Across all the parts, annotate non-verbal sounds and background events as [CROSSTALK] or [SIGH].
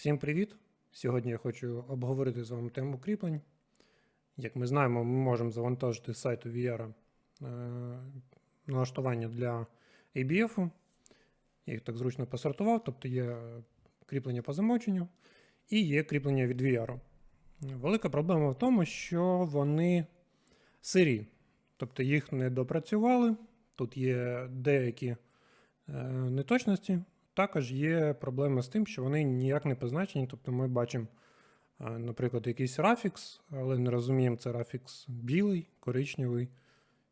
Всім привіт! Сьогодні я хочу обговорити з вами тему кріплень. Як ми знаємо, ми можемо завантажити сайту VR е, налаштування для ABF. Я їх так зручно посортував, тобто є кріплення по замовченню і є кріплення від VR. Велика проблема в тому, що вони сирі, тобто їх не допрацювали. Тут є деякі е, неточності. Також є проблема з тим, що вони ніяк не позначені. Тобто ми бачимо, наприклад, якийсь рафікс, але не розуміємо, це рафікс білий, коричневий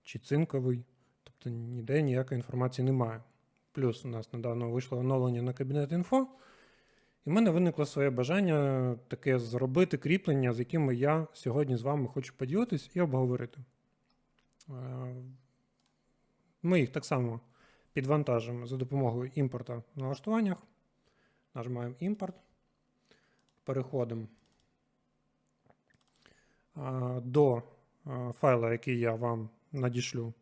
чи цинковий. Тобто ніде ніякої інформації немає. Плюс у нас недавно вийшло оновлення на кабінет інфо, і в мене виникло своє бажання таке зробити кріплення, з якими я сьогодні з вами хочу поділитись і обговорити. Ми їх так само підвантажимо за допомогою імпорта в налаштуваннях. Нажимаємо імпорт. Переходимо до файла, який я вам надішлю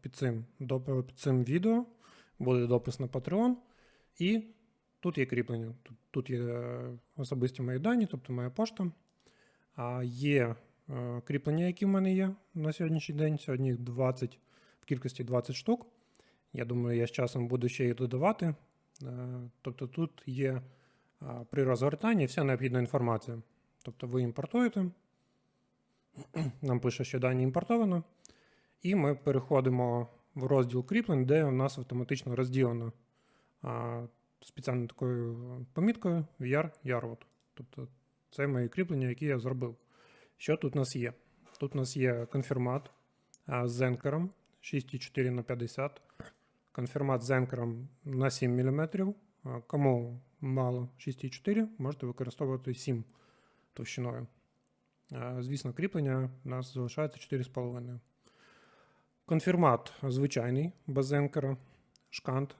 під цим, під цим відео. Буде допис на Patreon. І тут є кріплення. Тут, є е, особисті мої дані, тобто моя пошта. Є е, кріплення, які в мене є на сьогоднішній день. Сьогодні їх 20 в кількості 20 штук. Я думаю, я з часом буду ще їх додавати. Е, Тобто тут є при розгортанні вся необхідна інформація. Тобто ви імпортуєте, [CLEARS THROAT] нам пише, що дані імпортовано, і ми переходимо в розділ кріплень, де у нас автоматично розділено спеціально такою поміткою VR Yarwood. Тобто це мої кріплення, які я зробив. Що тут у нас є? Тут у нас є конфірмат з енкером 6,4 на 50 конфірмат з енкером на 7 мм. Кому мало 6,4, можете використовувати 7 товщиною. Звісно, кріплення у нас залишається 4,5. Конфірмат звичайний, без енкера, шкант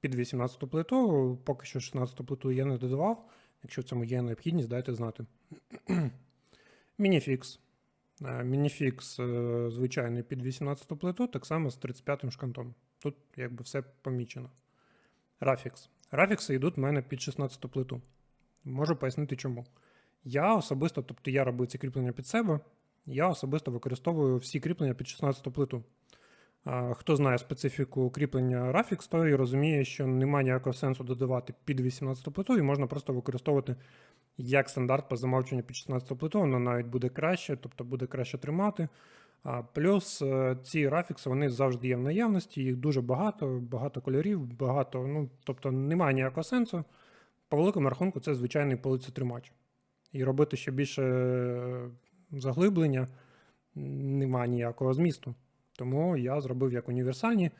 під 18 плиту. Поки що 16 плиту я не додавав. Якщо в цьому є необхідність, дайте знати. [CLEARS THROAT] Мініфікс. Е, Мініфікс е, звичайний під 18 плиту, так само з 35 шкантом. Тут якби все помічено. Рафікс. Рафікси йдуть в мене під 16 плиту. Можу пояснити чому. Я особисто, тобто я робив ці кріплення під себе, я особисто використовую всі кріплення під 16 плиту. Хто знає специфіку кріплення Рафікс, той розуміє, що немає ніякого сенсу додавати під 18 плиту, і можна просто використовувати як стандарт по замовченню під 16 плиту, воно навіть буде краще, тобто буде краще тримати. А плюс е, ці рафікси вони завжди є в наявності, їх дуже багато, багато кольорів, багато. Ну, тобто немає ніякого сенсу. По великому рахунку, це звичайний полицетримач. І робити ще більше е, заглиблення немає ніякого змісту. Тому я зробив як універсальні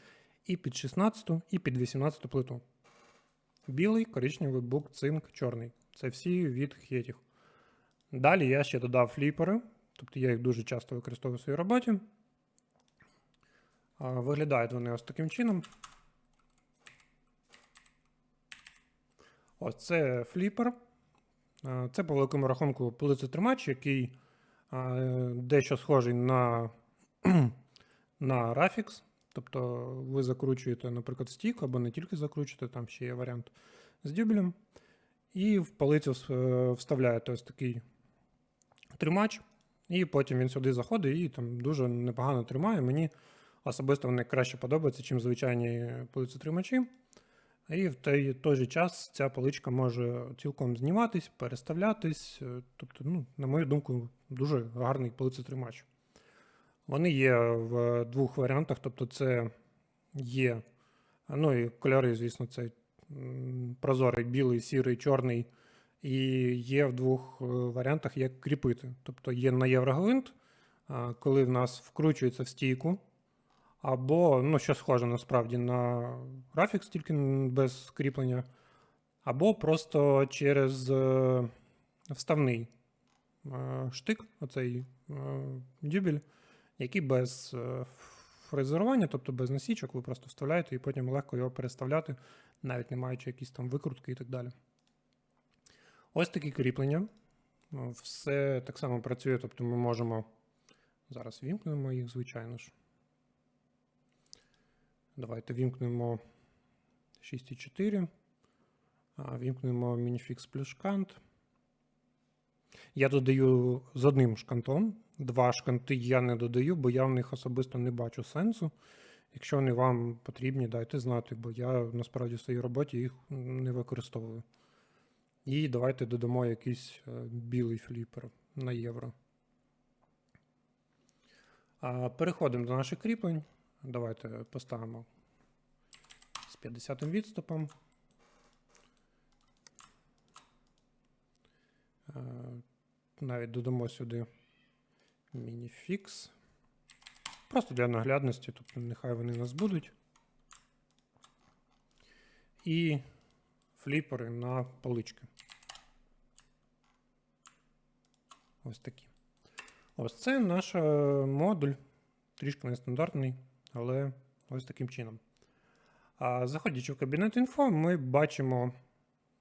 і під 16, і під 18 плиту. Білий, коричневий, бук, цинк, чорний. Це всі від Хетіх. Далі я ще додав фліпери, тобто я їх дуже часто використовую в своїй роботі. Виглядають вони ось таким чином. Ось це фліпер. Це по великому рахунку полицетримач, який дещо схожий на, [CLEARS THROAT] на Rafix. Тобто ви закручуєте, наприклад, стік, або не тільки закручуєте, там ще є варіант з дюбелем. І в палицю е, вставляєте ось такий тримач, і потім він сюди заходить і там дуже непогано тримає. Мені особисто вони краще подобаються, ніж звичайні полицетримачі. І в той, той же час ця паличка може цілком зніматись, переставлятись. е, Тобто, ну, на мою думку, дуже гарний полицетримач. Вони є в двох варіантах, тобто це є, ну і кольори, звісно, це прозорий, білий, сірий, чорний. І є в двох е, варіантах, як кріпити. Тобто є на Єврогвинт, коли в нас вкручується в стійку, або, ну, що схоже насправді на графікс, тільки без кріплення, або просто через е, вставний е, штик, оцей дюбель, який без фрезерування, тобто без насічок, ви просто вставляєте і потім легко його переставляти, навіть не маючи якісь там викрутки і так далі. Ось такі кріплення. Ну, Все так само працює, тобто ми можемо. Зараз вімкнемо їх, звичайно ж. Давайте вімкнемо 6,4. Вімкнемо Minifix плюс шкант. Я додаю з одним шкантом. Два шканти я не додаю, бо я в них особисто не бачу сенсу. Якщо вони вам потрібні, дайте знати, бо я насправді в своїй роботі їх не використовую. І давайте додамо якийсь е, білий фліпер на євро. Переходимо до наших кріплень. Давайте поставимо з 50 відступом. Е, Навіть додамо сюди мініфікс. Просто для наглядності, тобто нехай вони нас будуть. І фліпери на полички. Ось такі. Ось це наш модуль. Трішки нестандартний, але ось таким чином. А заходячи в кабінет інфо, ми бачимо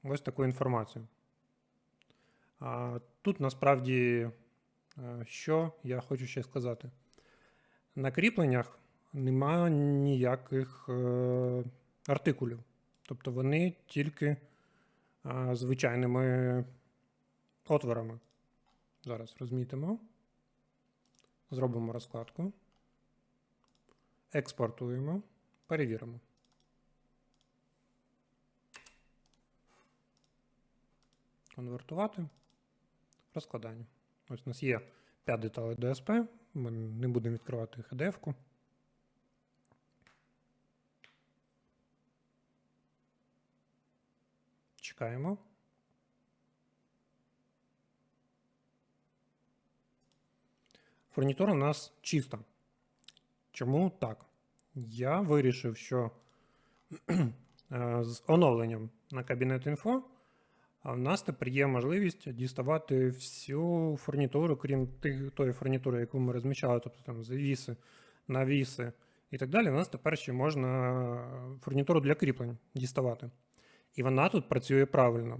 ось таку інформацію. А тут насправді, е, що я хочу ще сказати. На кріпленнях немає ніяких е, артикулів. Тобто вони тільки е, звичайними отворами. Зараз розмітимо. Зробимо розкладку. Експортуємо. Перевіримо. Конвертувати. Розкладання. Ось у нас є 5 деталей DSP. Ми не будемо відкривати HDF-ку. Чекаємо. Фурнітура у нас чиста. Чому так? Я вирішив, що [CLEARS THROAT] е, з оновленням на кабінет інфо а в нас тепер є можливість діставати всю фурнітуру, крім тих, тої фурнітури, яку ми розміщали, тобто там завіси, навіси і так далі. У нас тепер ще можна фурнітуру для кріплень діставати. І вона тут працює правильно.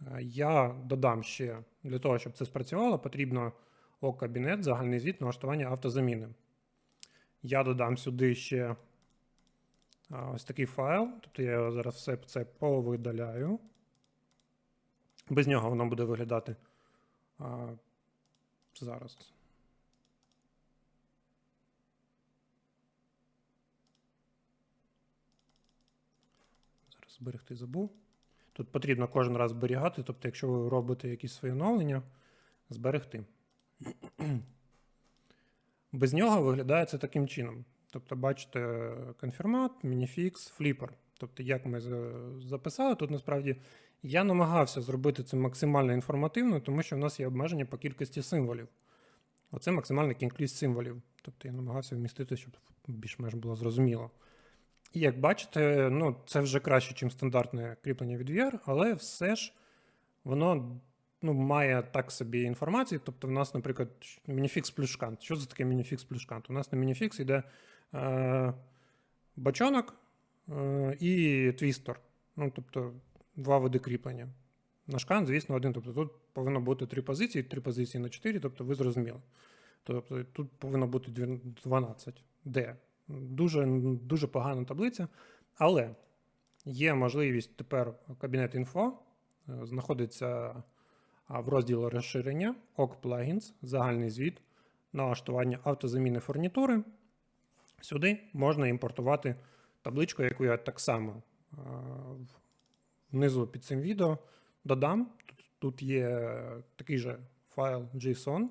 Е, Я додам ще для того, щоб це спрацювало, потрібно ОКабінет, загальний звіт налаштування автозаміни. Я додам сюди ще ось такий файл, тобто я його зараз все це повидаляю. Без нього воно буде виглядати а, зараз. Зараз зберегти забув. Тут потрібно кожен раз зберігати, тобто, якщо ви робите якісь свої оновлення, зберегти. [CLEARS THROAT] Без нього виглядає це таким чином. Тобто, бачите, конфірмат, мініфікс, фліпер. Тобто, як ми записали, тут насправді я намагався зробити це максимально інформативно, тому що в нас є обмеження по кількості символів. Оце максимальна кількість символів. Тобто я намагався вмістити, щоб більш-менш було зрозуміло. І як бачите, ну, це вже краще, ніж стандартне кріплення від VR, але все ж воно ну, має так собі інформацію. Тобто, в нас, наприклад, мініфікс плюс шкант. Що це таке мініфікс плюс шкант? У нас на мініфікс йде е, бочонок е, і твістор. Ну, тобто, два види кріплення. На шкант, звісно, один. Тобто тут повинно бути три позиції, три позиції на 4, тобто ви зрозуміли. Тобто тут повинно бути 12. Де? Дуже, дуже погана таблиця. Але є можливість тепер кабінет інфо знаходиться в розділі розширення, ок Plugins, загальний звіт, налаштування автозаміни фурнітури. Сюди можна імпортувати табличку, яку я так само внизу під цим відео додам. Тут, є такий же файл JSON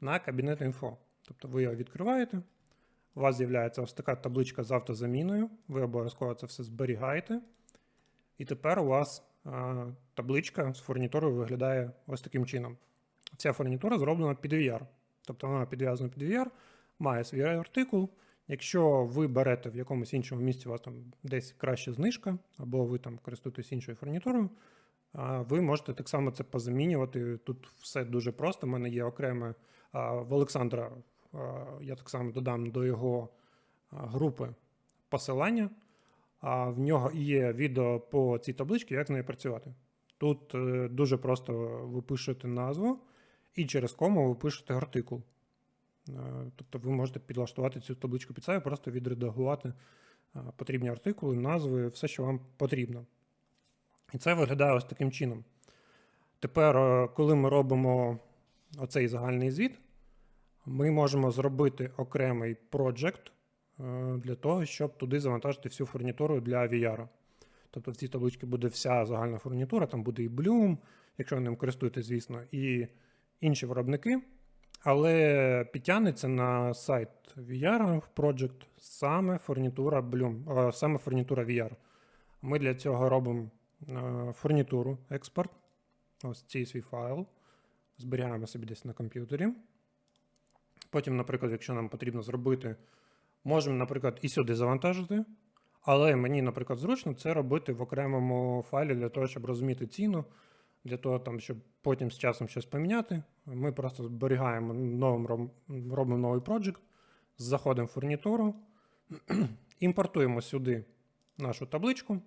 на кабінет інфо. Тобто ви його відкриваєте. У вас з'являється ось така табличка з автозаміною. Ви обов'язково це все зберігаєте. І тепер у вас а, табличка з фурнітурою виглядає ось таким чином. Ця фурнітура зроблена під VR. Тобто вона підв'язана під VR, має свій артикул. Якщо ви берете в якомусь іншому місці, у вас там десь краща знижка, або ви там користуєтесь іншою фурнітурою, ви можете так само це позамінювати. Тут все дуже просто. У мене є окреме в Олександра. Я так само додам до його групи посилання. А в нього є відео по цій табличці, як з нею працювати. Тут е, дуже просто ви пишете назву, і через кому ви пишете артикул. Е, тобто ви можете підлаштувати цю табличку під себе, просто відредагувати потрібні артикули, назви, все, що вам потрібно. І це виглядає ось таким чином. Тепер, е, коли ми робимо оцей загальний звіт, ми можемо зробити окремий проджект е, для того, щоб туди завантажити всю фурнітуру для VR. Тобто в цій табличці буде вся загальна фурнітура, там буде і Bloom, якщо ви ним користуєтесь, звісно, і інші виробники. Але підтягнеться на сайт VR Project саме фурнітура Bloom, е, саме фурнітура VR. Ми для цього робимо е, фурнітуру експорт. Ось цей свій файл. Зберігаємо собі десь на комп'ютері. Потім, наприклад, якщо нам потрібно зробити, можемо, наприклад, і сюди завантажити. Але мені, наприклад, зручно це робити в окремому файлі для того, щоб розуміти ціну, для того, там, щоб потім з часом щось поміняти. Ми просто зберігаємо новим роб- робимо новий проджект, заходимо в фурнітуру, [CLEARS THROAT] імпортуємо сюди нашу табличку.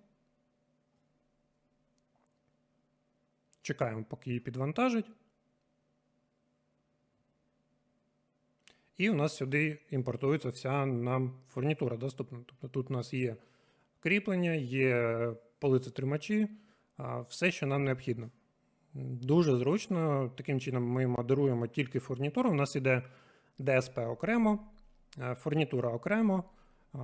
Чекаємо, поки її підвантажить. І у нас сюди імпортується вся нам фурнітура доступна. Тобто тут у нас є кріплення, є полицетримачі, все, що нам необхідно. Дуже зручно. Таким чином ми модеруємо тільки фурнітуру. У нас іде DSP окремо, е, фурнітура окремо,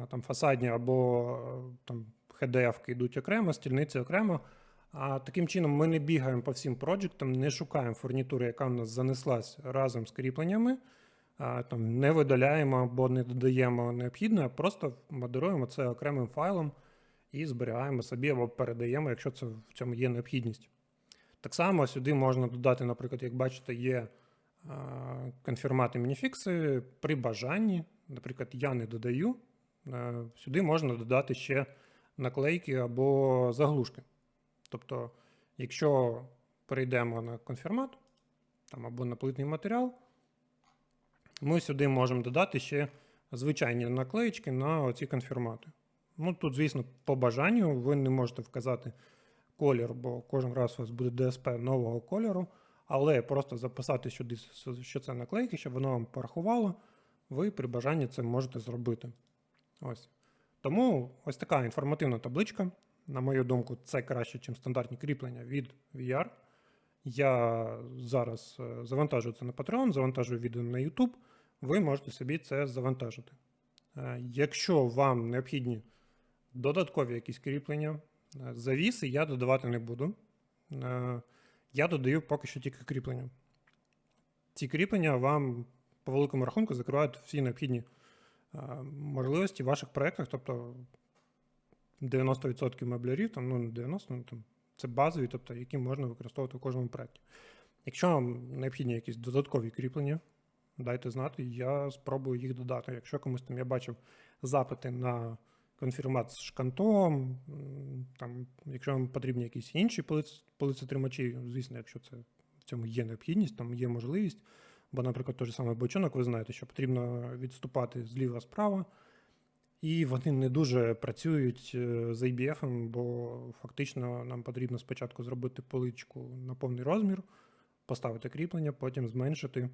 там фасадні або е, там HDF йдуть окремо, стільниці окремо. А таким чином ми не бігаємо по всім проджектам, не шукаємо фурнітуру, яка в нас занеслась разом з кріпленнями. Там, не видаляємо або не додаємо необхідне, а просто модеруємо це окремим файлом і зберігаємо собі або передаємо, якщо це в цьому є необхідність. Так само сюди можна додати, наприклад, як бачите, є а, конфірмати мініфікси при бажанні. Наприклад, я не додаю. Е, Сюди можна додати ще наклейки або заглушки. Тобто, якщо перейдемо на конфірмат там, або на плитний матеріал, ми сюди можемо додати ще звичайні наклеїчки на оці конфірмати. Ну, тут, звісно, по бажанню ви не можете вказати колір, бо кожен раз у вас буде DSP нового кольору, але просто записати сюди, що це наклейки, щоб воно вам порахувало, ви при бажанні це можете зробити. Ось. Тому ось така інформативна табличка. На мою думку, це краще, ніж стандартні кріплення від VR. Я зараз е, завантажую це на Patreon, завантажую відео на YouTube. Ви можете собі це завантажити. Е, Якщо вам необхідні додаткові якісь кріплення, завіси я додавати не буду. Е, Я додаю поки що тільки кріплення. Ці кріплення вам по великому рахунку закривають всі необхідні е, можливості в ваших проєктах, тобто 90% меблярів, там, ну не 90, ну, там, це базові, тобто, які можна використовувати в кожному проєкті. Якщо вам необхідні якісь додаткові кріплення, дайте знати, я спробую їх додати. Якщо комусь там я бачив запити на конфірмат з шкантом, там, якщо вам потрібні якісь інші полицетримачі, звісно, якщо це в цьому є необхідність, там є можливість. Бо, наприклад, той же самий бочонок, ви знаєте, що потрібно відступати зліва-справа, і вони не дуже працюють е, з ABF, бо фактично нам потрібно спочатку зробити поличку на повний розмір, поставити кріплення, потім зменшити,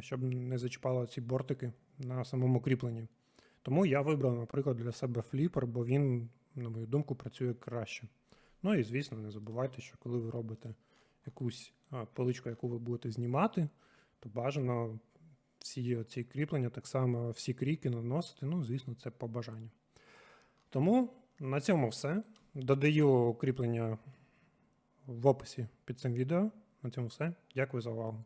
щоб не зачіпало ці бортики на самому кріпленні. Тому я вибрав, наприклад, для себе фліпер, бо він, на мою думку, працює краще. Ну і звісно, не забувайте, що коли ви робите якусь поличку, яку ви будете знімати, то бажано всі ці кріплення, так само всі кріки наносити. Ну, звісно, це по бажанню. Тому на цьому все. Додаю кріплення в описі під цим відео. На цьому все. Дякую за увагу.